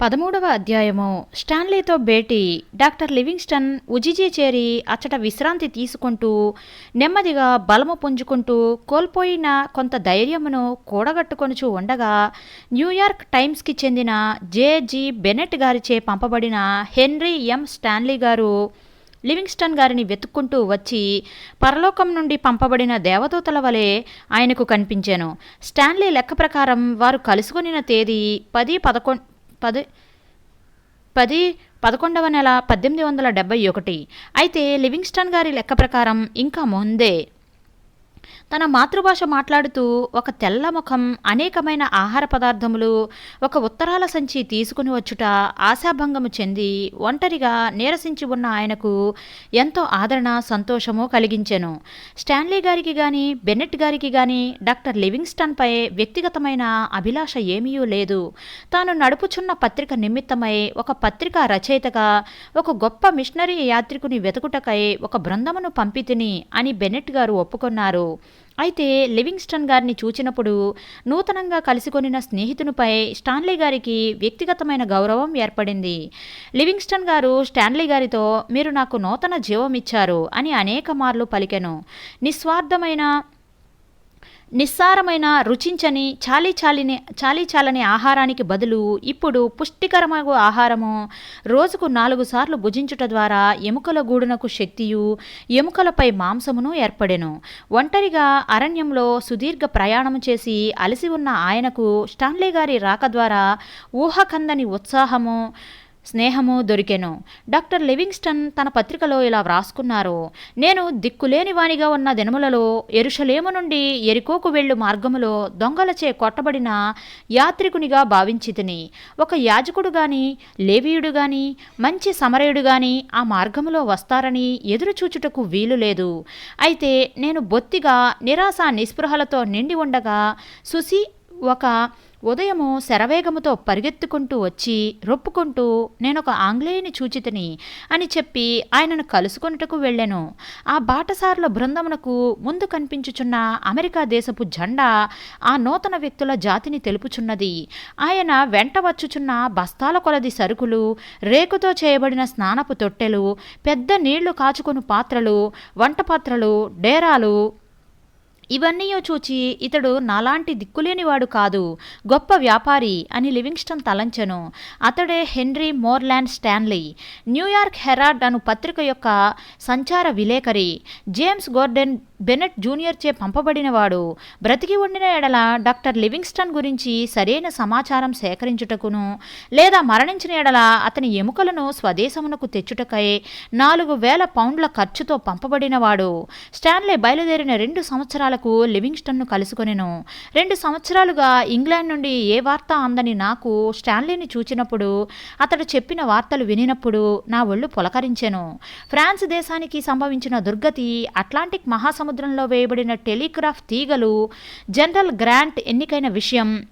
పదమూడవ అధ్యాయము. స్టాన్లీతో భేటీ. Doctor Livingstone ఉజిజీ చేరి అచ్చట విశ్రాంతి తీసుకుంటూ నెమ్మదిగా బలము పుంజుకుంటూ కోల్పోయిన కొంత ధైర్యమును కూడగట్టుకొనుచు ఉండగా న్యూయార్క్ టైమ్స్కి చెందిన జేజీ బెనెట్ గారిచే పంపబడిన హెన్రీ ఎం. స్టాన్లీ గారు లివింగ్స్టన్ గారిని వెతుక్కుంటూ వచ్చి పరలోకం నుండి పంపబడిన దేవదూతల వలె ఆయనకు కనిపించాను. స్టాన్లీ లెక్క ప్రకారం వారు కలుసుకొనిన తేదీ పది పదకొండు పది పది పదకొండవ నెల పద్దెనిమిది వందల డెబ్బై ఒకటి. అయితే లివింగ్స్టన్ గారి లెక్క ప్రకారం ఇంకా ముందే తన మాతృభాష మాట్లాడుతూ ఒక తెల్ల ముఖం అనేకమైన ఆహార పదార్థములు ఒక ఉత్తరాల సంచి తీసుకుని వచ్చుట ఆశాభంగము చెంది ఒంటరిగా నీరసించి ఉన్న ఆయనకు ఎంతో ఆదరణ సంతోషము కలిగించెను. స్టాన్లీ గారికి గాని బెన్నెట్ గారికి గాని డాక్టర్ లివింగ్స్టన్పై వ్యక్తిగతమైన అభిలాష ఏమీ లేదు. తాను నడుపుచున్న పత్రిక నిమిత్తమై ఒక పత్రికా రచయితగా ఒక గొప్ప మిషనరీ యాత్రికుని వెతుకుటకై ఒక బృందమును పంపితిని అని బెనెట్ గారు ఒప్పుకున్నారు. అయితే లివింగ్స్టన్ గారిని చూచినప్పుడు నూతనంగా కలిసికొనిన స్నేహితునిపై స్టాన్లీ గారికి వ్యక్తిగతమైన గౌరవం ఏర్పడింది. లివింగ్స్టన్ గారు స్టాన్లీ గారితో మీరు నాకు నూతన జీవం ఇచ్చారు అని అనేక మార్లు పలికెను. నిస్వార్థమైన నిస్సారమైన రుచించని చాలీ చాలిని చాలీ చాలని ఆహారానికి బదులు ఇప్పుడు పుష్టికరమగు ఆహారము రోజుకు నాలుగు సార్లు భుజించుట ద్వారా ఎముకల గూడునకు శక్తియు ఎముకలపై మాంసమును ఏర్పడెను. ఒంటరిగా అరణ్యంలో సుదీర్ఘ ప్రయాణము చేసి అలసి ఉన్న ఆయనకు స్టాన్లీ గారి రాక ద్వారా ఊహకందని ఉత్సాహము స్నేహము దొరికెను. డాక్టర్ లివింగ్స్టన్ తన పత్రికలో ఇలా వ్రాసుకున్నారు. నేను దిక్కులేని వానిగా ఉన్న దినములలో ఎరుషలేము నుండి ఎరికోకు వెళ్ళు మార్గములో దొంగలచే కొట్టబడిన యాత్రికునిగా భావించి తిని ఒక యాజకుడు గాని లేవీయుడు గాని మంచి సమరయుడు గాని ఆ మార్గములో వస్తారని ఎదురుచూచుటకు వీలు లేదు. అయితే నేను బొత్తిగా నిరాశ నిస్పృహలతో నిండి ఉండగా సుసి ఒక ఉదయము శరవేగముతో పరిగెత్తుకుంటూ వచ్చి రొప్పుకుంటూ నేనొక ఆంగ్లేయుని చూచితిని అని చెప్పి ఆయనను కలుసుకొనుటకు వెళ్ళాను. ఆ బాటసారుల బృందమునకు ముందు కనిపించుచున్న అమెరికా దేశపు జెండా ఆ నూతన వ్యక్తుల జాతిని తెలుపుచున్నది. ఆయన వెంట వచ్చుచున్న బస్తాల కొలది సరుకులు రేకుతో చేయబడిన స్నానపు తొట్టెలు పెద్ద నీళ్ళు కాచుకొని పాత్రలు వంట పాత్రలు డేరాలు ఇవన్నీ చూచి ఇతడు నాలాంటి దిక్కులేనివాడు కాదు గొప్ప వ్యాపారి అని లివింగ్స్టన్ తలంచెను. అతడే Henry Morland Stanley. New York Herald అను పత్రిక యొక్క సంచార విలేకరి జేమ్స్ గోర్డెన్ బెనెట్ జూనియర్చే పంపబడినవాడు. బ్రతికి ఉండిన ఎడల డాక్టర్ లివింగ్స్టన్ గురించి సరైన సమాచారం సేకరించుటకును లేదా మరణించిన ఎడల అతని ఎముకలను స్వదేశమునకు తెచ్చుటకై నాలుగు వేల పౌండ్ల ఖర్చుతో పంపబడినవాడు. స్టాన్లీ బయలుదేరిన రెండు సంవత్సరాలకు లివింగ్స్టన్ను కలుసుకొనెను. రెండు సంవత్సరాలుగా ఇంగ్లాండ్ నుండి ఏ వార్త అందని నాకు స్టాన్లీని చూచినప్పుడు అతడు చెప్పిన వార్తలు వినినప్పుడు నా ఒళ్ళు పులకరించెను. ఫ్రాన్స్ దేశానికి సంభవించిన దుర్గతి అట్లాంటిక్ మహాసం సముద్రంలో వేయబడిన టెలిగ్రాఫ్ తీగలు జనరల్ గ్రాంట్ ఎన్నికైన విషయం.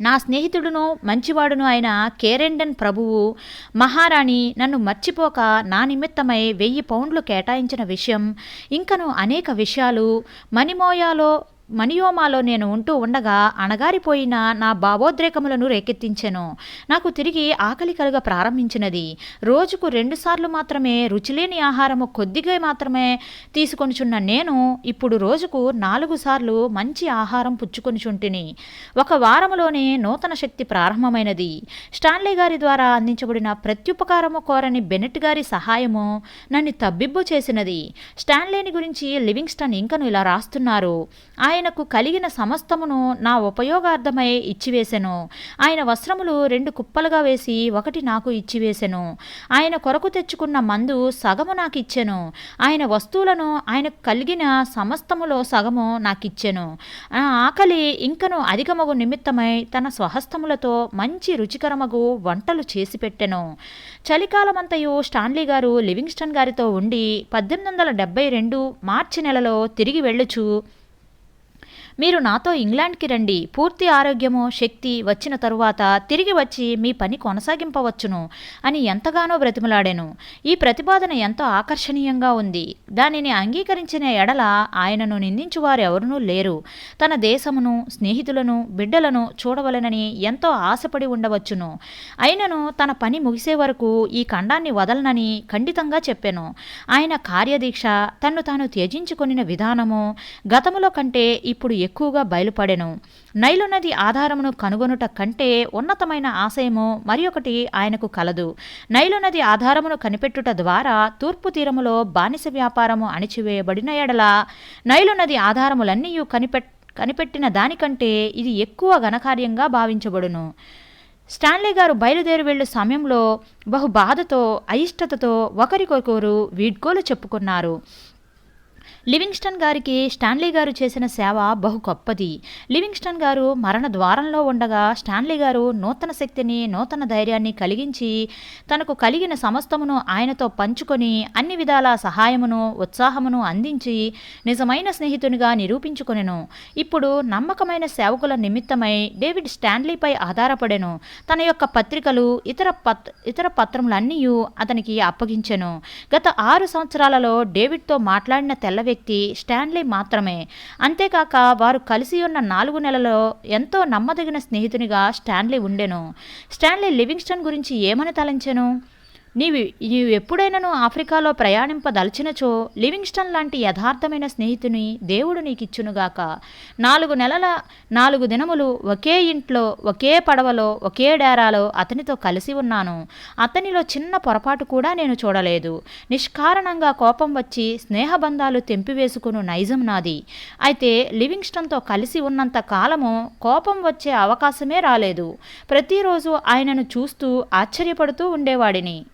నా స్నేహితుడును మంచివాడును అయిన కేరెండన్ ప్రభువు మహారాణి నన్ను మర్చిపోక నా నిమిత్తమై వెయ్యి పౌండ్లు కేటాయించిన విషయం. ఇంకను అనేక విషయాలు మణిమోయాలో మనియోమాలో నేను ఉంటూ ఉండగా అణగారిపోయిన నా భావోద్రేకములను రేకెత్తించెను. నాకు తిరిగి ఆకలి కలుగ ప్రారంభించినది. రోజుకు రెండుసార్లు మాత్రమే రుచిలేని ఆహారము కొద్దిగా మాత్రమే తీసుకొనిచున్న నేను ఇప్పుడు రోజుకు నాలుగు సార్లు మంచి ఆహారం పుచ్చుకొనిచుంటిని ఒక వారములోనే నూతన శక్తి ప్రారంభమైనది. స్టాన్లీ గారి ద్వారా అందించబడిన ప్రత్యుపకారము కోరని బెనెట్ గారి సహాయము నన్ను తబ్బిబ్బు చేసినది. స్టాన్లేని గురించి లివింగ్స్టన్ ఇంకను ఇలా రాస్తున్నారు. ఆయన ఆయనకు కలిగిన సమస్తమును నా ఉపయోగార్థమై ఇచ్చివేశెను ఆయన వస్త్రములు రెండు కుప్పలుగా వేసి ఒకటి నాకు ఇచ్చివేశెను ఆయన కొరకు తెచ్చుకున్న మందు సగము నాకు ఇచ్చెను ఆయన వస్తువులను ఆయనకు కలిగిన సమస్తములో సగము నాకు ఇచ్చెను ఆకలి ఇంకను అధికమగు నిమిత్తమై తన స్వహస్తములతో మంచి రుచికరమగు వంటలు చేసి పెట్టెను చలికాలమంతయు స్టాన్లీ గారు లివింగ్స్టన్ గారితో ఉండి పద్దెనిమిది వందల డెబ్బై రెండు మార్చి నెలలో తిరిగి వెళ్ళుచు మీరు నాతో ఇంగ్లాండ్కి రండి. పూర్తి ఆరోగ్యము శక్తి వచ్చిన తరువాత తిరిగి వచ్చి మీ పని కొనసాగింపవచ్చును అని ఎంతగానో బ్రతిమలాడాను. ఈ ప్రతిపాదన ఎంతో ఆకర్షణీయంగా ఉంది. దానిని అంగీకరించిన ఎడల ఆయనను నిందించువారు ఎవరునూ లేరు. తన దేశమును స్నేహితులను బిడ్డలను చూడవలెనని ఎంతో ఆశపడి ఉండవచ్చును. అయినను తన పని ముగిసే వరకు ఈ ఖండాన్ని వదలనని ఖండితంగా చెప్పాను. ఆయన కార్యదీక్ష తన్ను తాను త్యజించుకొనిన విధానము గతములో కంటే ఇప్పుడు ఎక్కువగా బయలుపడెను. నైలు నది ఆధారమును కనుగొనుట కంటే ఉన్నతమైన ఆశయము మరి ఒకటి ఆయనకు కలదు. నైలు నది ఆధారమును కనిపెట్టుట ద్వారా తూర్పు తీరములో బానిస వ్యాపారము అణిచివేయబడిన ఎడల నైలు నది ఆధారములన్నీ కనిపెట్ కనిపెట్టిన దానికంటే ఇది ఎక్కువ ఘనకార్యంగా భావించబడును. స్టాన్లీ గారు బయలుదేరి వెళ్ళు సమయంలో బహు బాధతో అయిష్టతతో ఒకరికొకరు వీడ్కోలు చెప్పుకున్నారు. లివింగ్స్టన్ గారికి స్టాన్లీ గారు చేసిన సేవ బహు గొప్పది. లివింగ్స్టన్ గారు మరణ ద్వారంలో ఉండగా స్టాన్లీ గారు నూతన శక్తిని నూతన ధైర్యాన్ని కలిగించి తనకు కలిగిన సమస్తమును ఆయనతో పంచుకొని అన్ని విధాల సహాయమును ఉత్సాహమును అందించి నిజమైన స్నేహితునిగా నిరూపించుకొనెను. ఇప్పుడు నమ్మకమైన సేవకుల నిమిత్తమై డేవిడ్ స్టాన్లీపై ఆధారపడెను. తన యొక్క పత్రికలు ఇతర పత్ ఇతర పత్రములన్నీ అతనికి అప్పగించెను. గత ఆరు సంవత్సరాలలో డేవిడ్తో మాట్లాడిన తెల్ల వ్యక్తి స్టాన్లీ మాత్రమే. అంతేకాక వారు కలిసి ఉన్న నాలుగు నెలలో ఎంతో నమ్మదగిన స్నేహితునిగా స్టాన్లీ ఉండెను. స్టాన్లీ లివింగ్స్టన్ గురించి ఏమని తలంచెను? నీవు నీవు ఎప్పుడైనాను ఆఫ్రికాలో ప్రయాణింపదలిచినచో లివింగ్స్టన్ లాంటి యథార్థమైన స్నేహితుని దేవుడు నీకిచ్చునుగాక. నాలుగు నెలల నాలుగు దినములు ఒకే ఇంట్లో ఒకే పడవలో ఒకే డేరాలో అతనితో కలిసి ఉన్నాను. అతనిలో చిన్న పొరపాటు కూడా నేను చూడలేదు. నిష్కారణంగా కోపం వచ్చి స్నేహబంధాలు తెంపివేసుకును నైజం నాది. అయితే లివింగ్స్టన్తో కలిసి ఉన్నంత కాలము కోపం వచ్చే అవకాశమే రాలేదు. ప్రతిరోజు ఆయనను చూస్తూ ఆశ్చర్యపడుతూ ఉండేవాడిని.